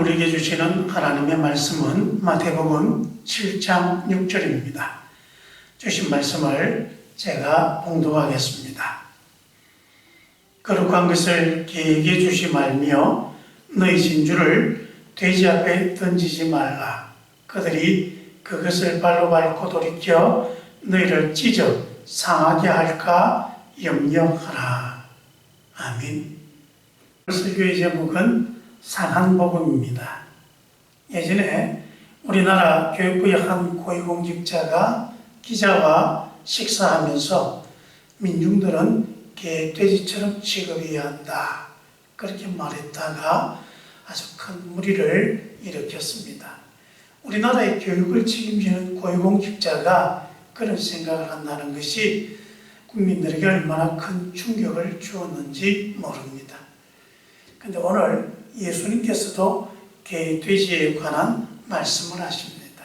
우리에게 주시는 하나님의 말씀은 마태복음 7장 6절입니다. 주신 말씀을 제가 봉독하겠습니다. 거룩한 것을 개에게 주지 말며 너희 진주를 돼지 앞에 던지지 말라. 그들이 그것을 발로 밟고 돌이켜 너희를 찢어 상하게 할까 염려하라. 아멘. 설교의 제목은 상한 복음입니다. 예전에 우리나라 교육부의 한 고위공직자가 기자와 식사하면서 민중들은 개, 돼지처럼 취급해야 한다. 그렇게 말했다가 아주 큰 무리를 일으켰습니다. 우리나라의 교육을 책임지는 고위공직자가 그런 생각을 한다는 것이 국민들에게 얼마나 큰 충격을 주었는지 모릅니다. 근데 오늘 예수님께서도 개, 돼지에 관한 말씀을 하십니다.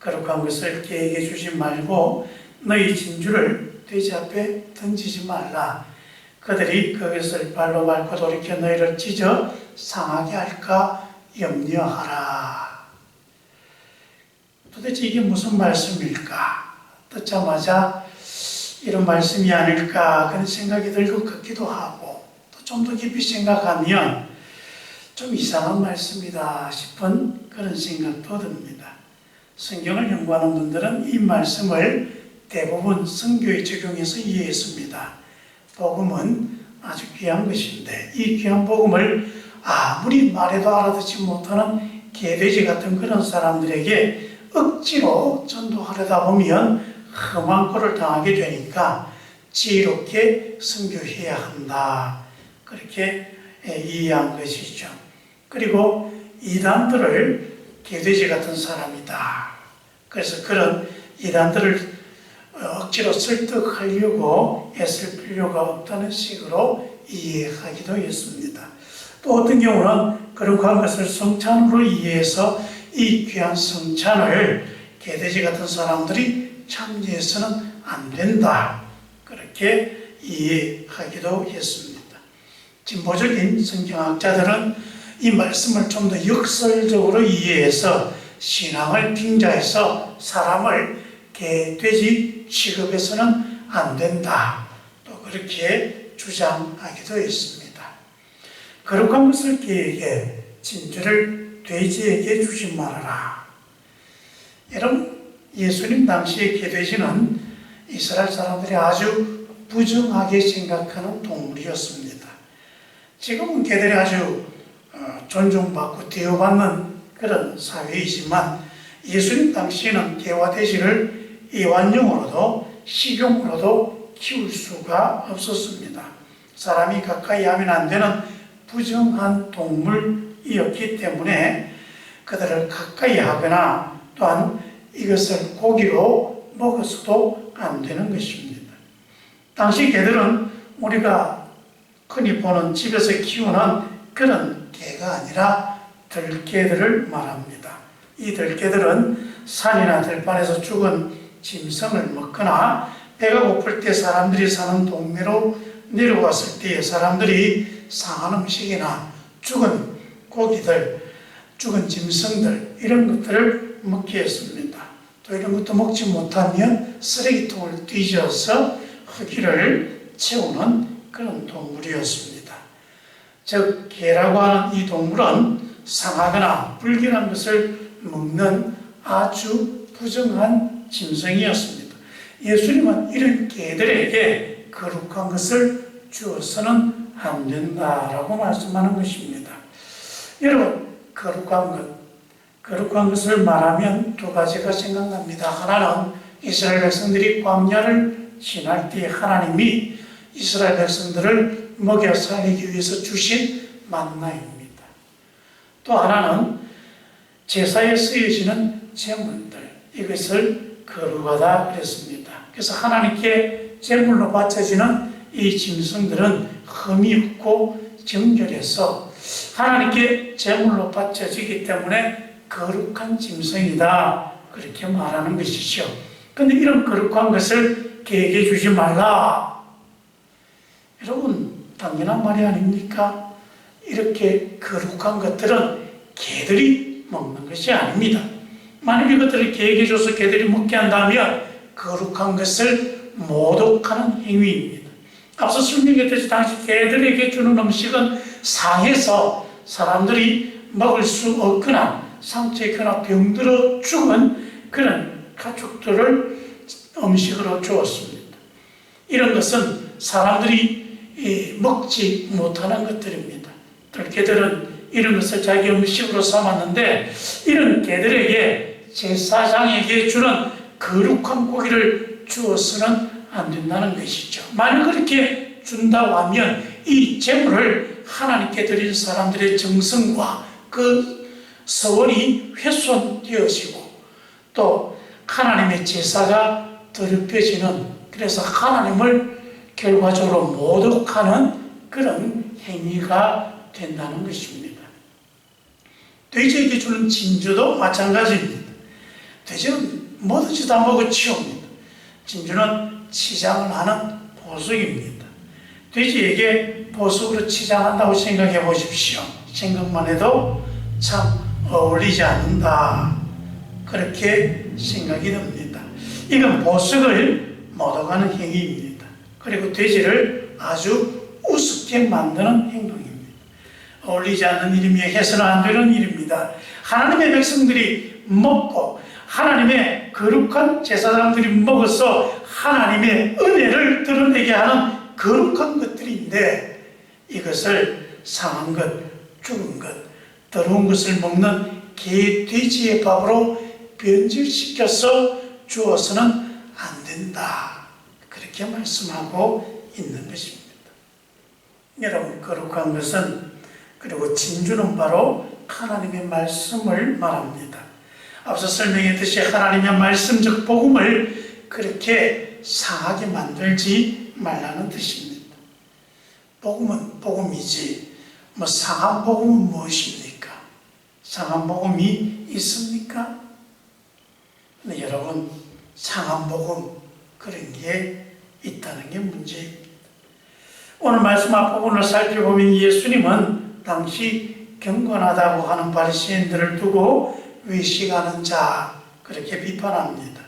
거룩한 것을 개에게 주지 말고 너희 진주를 돼지 앞에 던지지 말라. 그들이 그것을 발로 밟고 돌이켜 너희를 찢어 상하게 할까 염려하라. 도대체 이게 무슨 말씀일까? 듣자마자 이런 말씀이 아닐까 그런 생각이 들 것 같기도 하고 또 좀 더 깊이 생각하면 좀 이상한 말씀이다 싶은 그런 생각도 듭니다. 성경을 연구하는 분들은 이 말씀을 대부분 성교에 적용해서 이해했습니다. 복음은 아주 귀한 것인데 이 귀한 복음을 아무리 말해도 알아듣지 못하는 개돼지 같은 그런 사람들에게 억지로 전도하려다 보면 험한 꼴을 당하게 되니까 지혜롭게 선교해야 한다. 그렇게 이해한 것이죠. 그리고 이단들을 개돼지 같은 사람이다. 그래서 그런 이단들을 억지로 설득하려고 애쓸 필요가 없다는 식으로 이해하기도 했습니다. 또 어떤 경우는 거룩한 것을 성찬으로 이해해서 이 귀한 성찬을 개돼지 같은 사람들이 참여해서는 안 된다. 그렇게 이해하기도 했습니다. 진보적인 성경학자들은 이 말씀을 좀 더 역설적으로 이해해서 신앙을 빙자해서 사람을 개, 돼지 취급해서는 안 된다. 또 그렇게 주장하기도 했습니다. 거룩한 것을 개에게 진주를 돼지에게 주지 말아라. 여러분, 예수님 당시의 개돼지는 이스라엘 사람들이 아주 부정하게 생각하는 동물이었습니다. 지금은 개들이 아주 어, 존중받고 대우받는 그런 사회이지만 예수님 당시에는 돼지를 애완용으로도 식용으로도 키울 수가 없었습니다. 사람이 가까이 하면 안 되는 부정한 동물이었기 때문에 그들을 가까이 하거나 또한 이것을 고기로 먹어서도 안 되는 것입니다. 당시 개들은 우리가 흔히 보는 집에서 키우는 그런 개가 아니라 들개들을 말합니다. 이 들개들은 산이나 들판에서 죽은 짐승을 먹거나 배가 고플 때 사람들이 사는 동네로 내려왔을 때 사람들이 상한 음식이나 죽은 고기들, 죽은 짐승들 이런 것들을 먹게 했습니다. 또 이런 것도 먹지 못하면 쓰레기통을 뒤져서 흙이를 채우는 그런 동물이었습니다. 즉 개라고 하는 이 동물은 상하거나 불길한 것을 먹는 아주 부정한 짐승이었습니다. 예수님은 이런 개들에게 거룩한 것을 주어서는 안 된다라고 말씀하는 것입니다. 여러분, 거룩한 것, 거룩한 것을 말하면 두 가지가 생각납니다. 하나는 이스라엘 백성들이 광야를 지날 때 하나님이 이스라엘 백성들을 먹여 살리기 위해서 주신 만나입니다. 또 하나는 제사에 쓰여지는 제물들, 이것을 거룩하다 그랬습니다. 그래서 하나님께 제물로 바쳐지는 이 짐승들은 흠이 없고 정결해서 하나님께 제물로 바쳐지기 때문에 거룩한 짐승이다. 그렇게 말하는 것이죠. 근데 이런 거룩한 것을 개에게 주지 말라. 여러분, 당연한 말이 아닙니까? 이렇게 거룩한 것들은 개들이 먹는 것이 아닙니다. 만약 이것들을 개에게 줘서 개들이 먹게 한다면 거룩한 것을 모독하는 행위입니다. 앞서 설명했듯이 당시 개들에게 주는 음식은 상해서 사람들이 먹을 수 없거나 상처 있거나 병들어 죽은 그런 가축들을 음식으로 주었습니다. 이런 것은 사람들이 이, 먹지 못하는 것들입니다. 들개들은 이런 것을 자기 음식으로 삼았는데 이런 개들에게 제사장에게 주는 거룩한 고기를 주어서는 안 된다는 것이죠. 만약 그렇게 준다고 하면 이 제물을 하나님께 드린 사람들의 정성과 그 서원이 훼손되어지고 또 하나님의 제사가 더럽혀지는 그래서 하나님을 결과적으로 모독하는 그런 행위가 된다는 것입니다. 돼지에게 주는 진주도 마찬가지입니다. 돼지는 뭐든지 다 먹어 치웁니다. 진주는 치장을 하는 보석입니다. 돼지에게 보석으로 치장한다고 생각해 보십시오. 생각만 해도 참 어울리지 않는다. 그렇게 생각이 듭니다. 이건 보석을 모독하는 행위입니다. 그리고 돼지를 아주 우습게 만드는 행동입니다. 어울리지 않는 일이며 해서는 안 되는 일입니다. 하나님의 백성들이 먹고 하나님의 거룩한 제사장들이 먹어서 하나님의 은혜를 드러내게 하는 거룩한 것들인데 이것을 상한 것, 죽은 것, 더러운 것을 먹는 개, 돼지의 밥으로 변질시켜서 주어서는 안 된다. 그렇게 말씀하고 있는 것입니다. 여러분, 거룩한 것은 그리고 진주는 바로 하나님의 말씀을 말합니다. 앞서 설명했듯이 하나님의 말씀적 복음을 그렇게 상하게 만들지 말라는 뜻입니다. 복음은 복음이지 뭐 상한 복음은 무엇입니까? 상한 복음이 있습니까? 여러분 상한 복음 그런 게 있다는 게 문제입니다. 오늘 말씀 앞부분을 살펴보면 예수님은 당시 경건하다고 하는 바리새인들을 두고 외식하는 자 그렇게 비판합니다.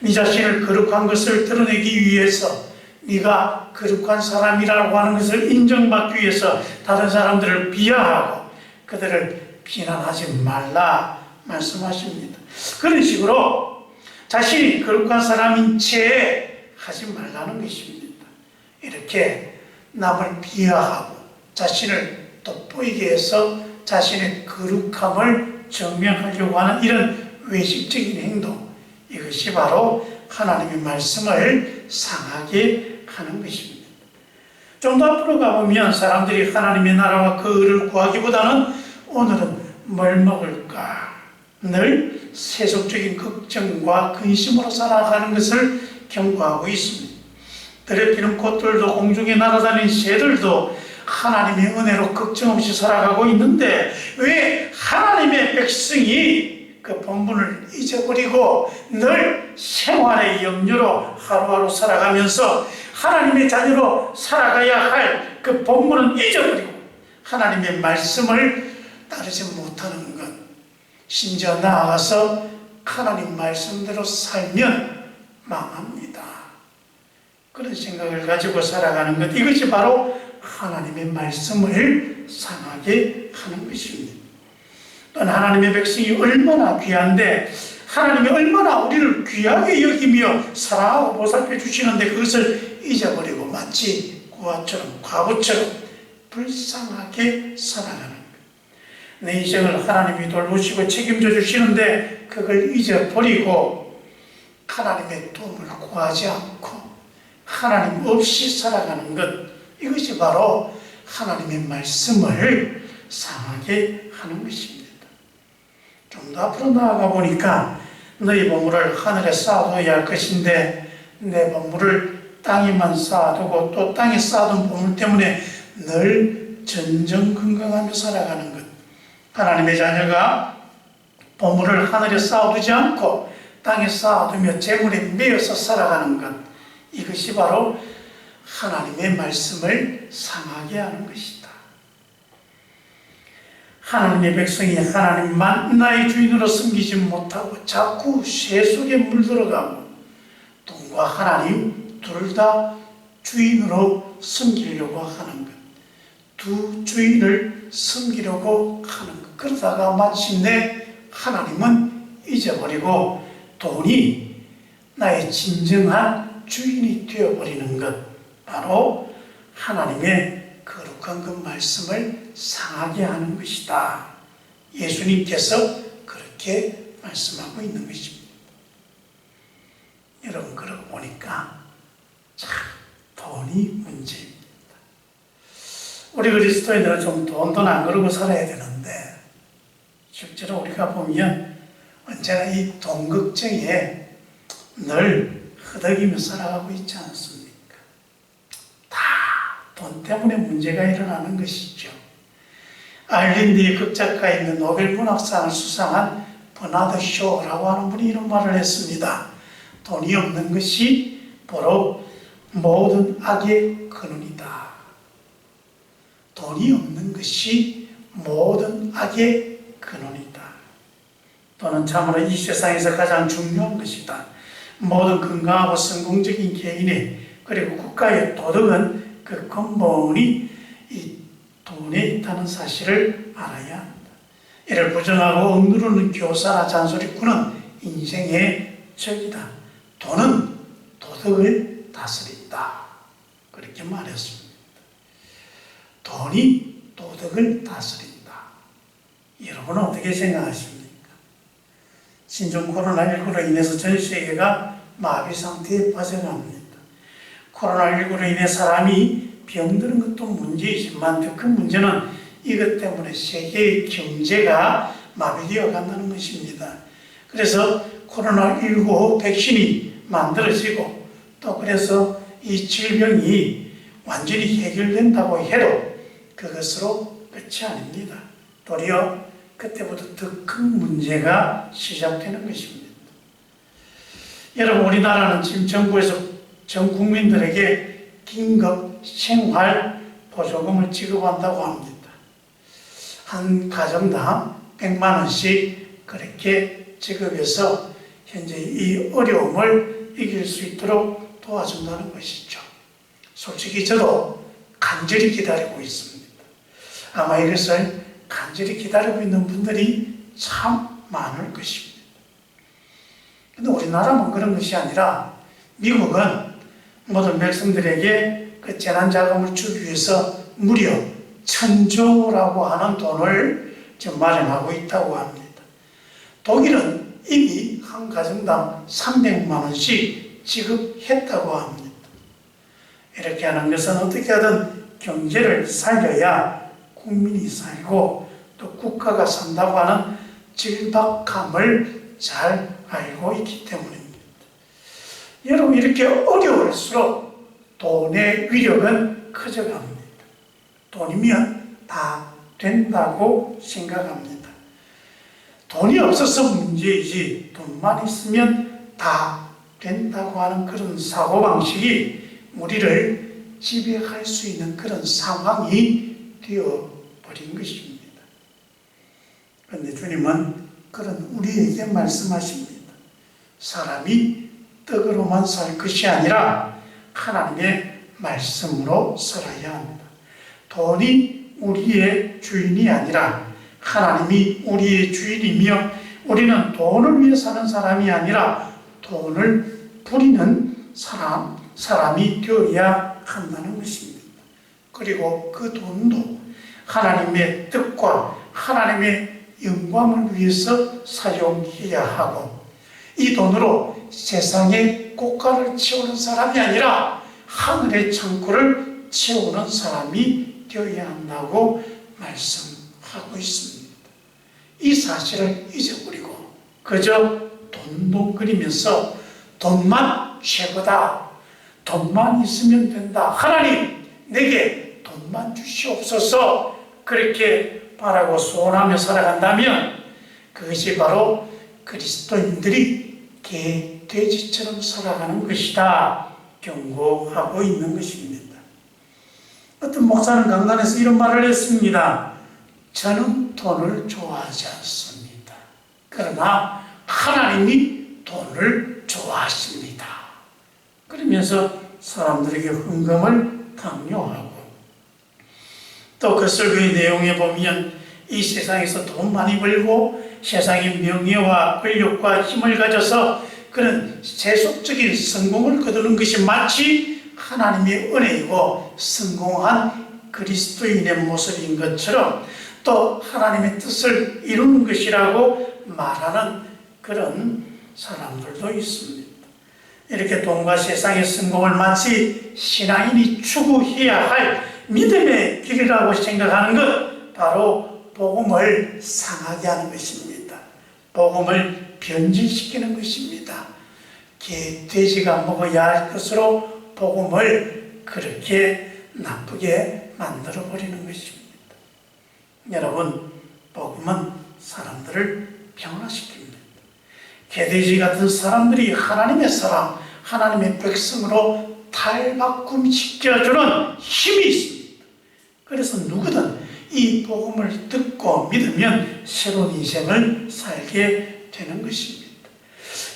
네 자신을 거룩한 것을 드러내기 위해서 네가 거룩한 사람이라고 하는 것을 인정받기 위해서 다른 사람들을 비하하고 그들을 비난하지 말라 말씀하십니다. 그런 식으로 자신이 거룩한 사람인 채 하지 말라는 것입니다. 이렇게 남을 비하하고 자신을 돋보이게 해서 자신의 거룩함을 증명하려고 하는 이런 외식적인 행동 이것이 바로 하나님의 말씀을 상하게 하는 것입니다. 좀 더 앞으로 가보면 사람들이 하나님의 나라와 그 의를 구하기보다는 오늘은 뭘 먹을까 늘 세속적인 걱정과 근심으로 살아가는 것을 경고하고 있습니다. 들에 피는 꽃들도 공중에 날아다니는 새들도 하나님의 은혜로 걱정 없이 살아가고 있는데 왜 하나님의 백성이 그 본분을 잊어버리고 늘 생활의 염려로 하루하루 살아가면서 하나님의 자녀로 살아가야 할 그 본분은 잊어버리고 하나님의 말씀을 따르지 못하는 것 심지어 나아가서 하나님 말씀대로 살면 망합니다. 그런 생각을 가지고 살아가는 것 이것이 바로 하나님의 말씀을 상하게 하는 것입니다. 또는 하나님의 백성이 얼마나 귀한데 하나님이 얼마나 우리를 귀하게 여기며 사랑하고 보살펴 주시는데 그것을 잊어버리고 마치 고아처럼 과부처럼 불쌍하게 살아가는 것. 내 인생을 하나님이 돌보시고 책임져 주시는데 그걸 잊어버리고 하나님의 도움을 구하지 않고 하나님 없이 살아가는 것 이것이 바로 하나님의 말씀을 상하게 하는 것입니다. 좀 더 앞으로 나아가 보니까 너희 보물을 하늘에 쌓아둬야 할 것인데 내 보물을 땅에만 쌓아두고 또 땅에 쌓아둔 보물 때문에 늘 전전긍긍하며 살아가는 것 하나님의 자녀가 보물을 하늘에 쌓아두지 않고 땅에 쌓아두며 재물에 매여서 살아가는 것 이것이 바로 하나님의 말씀을 상하게 하는 것이다. 하나님의 백성이 하나님만 나의 주인으로 섬기지 못하고 자꾸 새 속에 물들어가고 돈과 하나님 둘 다 주인으로 섬기려고 하는 것. 두 주인을 섬기려고 하는 것. 그러다가 마침내 하나님은 잊어버리고 돈이 나의 진정한 주인이 되어버리는 것. 바로 하나님의 거룩한 그 말씀을 상하게 하는 것이다. 예수님께서 그렇게 말씀하고 있는 것입니다. 여러분, 그러고 보니까 참 돈이 문제입니다. 우리 그리스도인들은 좀 돈돈 안 그러고 살아야 되는데, 실제로 우리가 보면 언제나 이돈 걱정에 늘 허덕이며 살아가고 있지 않습니까? 다 돈 때문에 문제가 일어나는 것이죠. 아일랜드의 극작가이며 노벨 문학상을 수상한 버나드 쇼라고 하는 분이 이런 말을 했습니다. 돈이 없는 것이 바로 모든 악의 근원이다. 돈이 없는 것이 모든 악의. 돈은 참으로 이 세상에서 가장 중요한 것이다. 모든 건강하고 성공적인 개인의 그리고 국가의 도덕은 그 근본이 이 돈에 있다는 사실을 알아야 한다. 이를 부정하고 억누르는 교사나 잔소리꾼은 인생의 적이다. 돈은 도덕을 다스린다. 그렇게 말했습니다. 돈이 도덕을 다스린다. 여러분은 어떻게 생각하십니까? 신종 코로나19로 인해서 전 세계가 마비 상태에 빠져갑니다. 코로나19로 인해 사람이 병드는 것도 문제이지만 더 큰 문제는 이것 때문에 세계의 경제가 마비되어 간다는 것입니다. 그래서 코로나19 백신이 만들어지고 또 그래서 이 질병이 완전히 해결된다고 해도 그것으로 끝이 아닙니다. 도리어 그때부터 더 큰 문제가 시작되는 것입니다. 여러분 우리나라는 지금 정부에서 전 국민들에게 긴급 생활 보조금을 지급한다고 합니다. 한 가정당 100만 원씩 그렇게 지급해서 현재 이 어려움을 이길 수 있도록 도와준다는 것이죠. 솔직히 저도 간절히 기다리고 있습니다. 아마 이것을 간절히 기다리고 있는 분들이 참 많을 것입니다. 근데 우리나라만 그런 것이 아니라 미국은 모든 백성들에게 그 재난자금을 주기 위해서 무려 천조라고 하는 돈을 지금 마련하고 있다고 합니다. 독일은 이미 한 가정당 300만 원씩 지급했다고 합니다. 이렇게 하는 것은 어떻게 하든 경제를 살려야 국민이 살고 또 국가가 산다고 하는 질박함을 잘 알고 있기 때문입니다. 여러분 이렇게 어려울수록 돈의 위력은 커져갑니다. 돈이면 다 된다고 생각합니다. 돈이 없어서 문제이지 돈만 있으면 다 된다고 하는 그런 사고방식이 우리를 지배할 수 있는 그런 상황이 되어 버린 것입니다. 그런데 주님은 그런 우리에게 말씀하십니다. 사람이 떡으로만 살 것이 아니라 하나님의 말씀으로 살아야 합니다. 돈이 우리의 주인이 아니라 하나님이 우리의 주인이며 우리는 돈을 위해 사는 사람이 아니라 돈을 부리는 사람, 사람이 되어야 한다는 것입니다. 그리고 그 돈도 하나님의 뜻과 하나님의 영광을 위해서 사용해야 하고 이 돈으로 세상의 고가를 채우는 사람이 아니라 하늘의 창고를 채우는 사람이 되어야 한다고 말씀하고 있습니다. 이 사실을 잊어버리고 그저 돈돈거리면서 돈만 최고다. 돈만 있으면 된다. 하나님 내게 돈만 주시옵소서 그렇게 바라고 소원하며 살아간다면 그것이 바로 그리스도인들이 개, 돼지처럼 살아가는 것이다. 경고하고 있는 것입니다. 어떤 목사는 강단에서 이런 말을 했습니다. 저는 돈을 좋아하지 않습니다. 그러나 하나님이 돈을 좋아하십니다. 그러면서 사람들에게 헌금을 강요하고 또 그 설교의 내용에 보면 이 세상에서 돈 많이 벌고 세상의 명예와 권력과 힘을 가져서 그런 세속적인 성공을 거두는 것이 마치 하나님의 은혜이고 성공한 그리스도인의 모습인 것처럼 또 하나님의 뜻을 이루는 것이라고 말하는 그런 사람들도 있습니다. 이렇게 돈과 세상의 성공을 마치 신앙인이 추구해야 할 믿음의 길이라고 생각하는 것 바로 복음을 상하게 하는 것입니다. 복음을 변질시키는 것입니다. 개, 돼지가 먹어야 할 것으로 복음을 그렇게 나쁘게 만들어 버리는 것입니다. 여러분, 복음은 사람들을 변화시킵니다. 개돼지 같은 사람들이 하나님의 사람, 하나님의 백성으로 탈바꿈 시켜주는 힘이 있습니다. 그래서 누구든 이 복음을 듣고 믿으면 새로운 인생을 살게 되는 것입니다.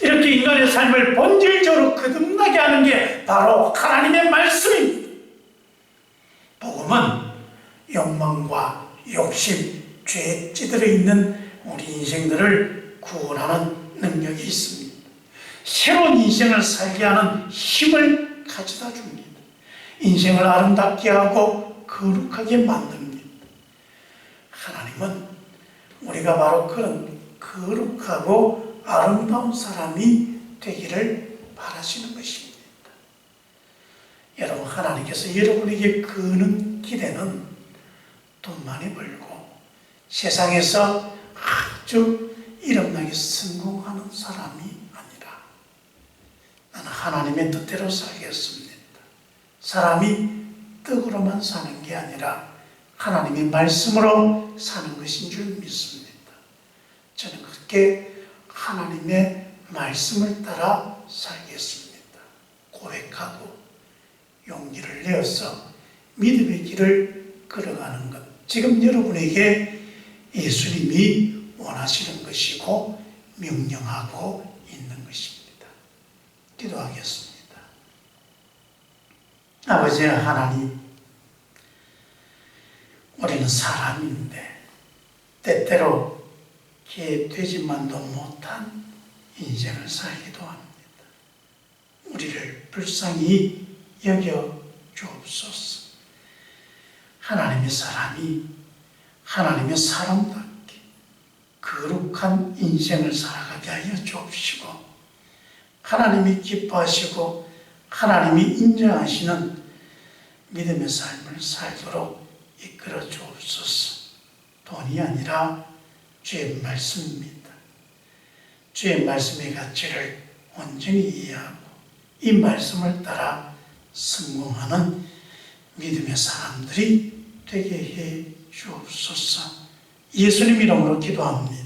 이렇게 인간의 삶을 본질적으로 거듭나게 하는 게 바로 하나님의 말씀입니다. 복음은 욕망과 욕심, 죄에 찌들어 있는 우리 인생들을 구원하는 능력이 있습니다. 새로운 인생을 살게 하는 힘을 가져다 줍니다. 인생을 아름답게 하고 거룩하게 만듭니다. 하나님은 우리가 바로 그런 거룩하고 아름다운 사람이 되기를 바라시는 것입니다. 여러분, 하나님께서 여러분에게 그는 기대는 돈 많이 벌고 세상에서 아주 이름나게 성공하는 사람이 아니라 나는 하나님의 뜻대로 살겠습니다. 사람이 떡으로만 사는 게 아니라 하나님의 말씀으로 사는 것인 줄 믿습니다. 저는 그렇게 하나님의 말씀을 따라 살겠습니다. 고백하고 용기를 내어서 믿음의 길을 걸어가는 것. 지금 여러분에게 예수님이 원하시는 것이고 명령하고 있는 것입니다. 기도하겠습니다. 아버지 하나님, 우리는 사람인데 때때로 개 되지만도 못한 인생을 살기도 합니다. 우리를 불쌍히 여겨 주옵소서. 하나님의 사람이 하나님의 사람답게 거룩한 인생을 살아가게 하여 주옵시고 하나님이 기뻐하시고 하나님이 인정하시는 믿음의 삶을 살도록 이끌어 주옵소서. 돈이 아니라 주의 말씀입니다. 주의 말씀의 가치를 온전히 이해하고 이 말씀을 따라 성공하는 믿음의 사람들이 되게 해 주옵소서. 예수님 이름으로 기도합니다.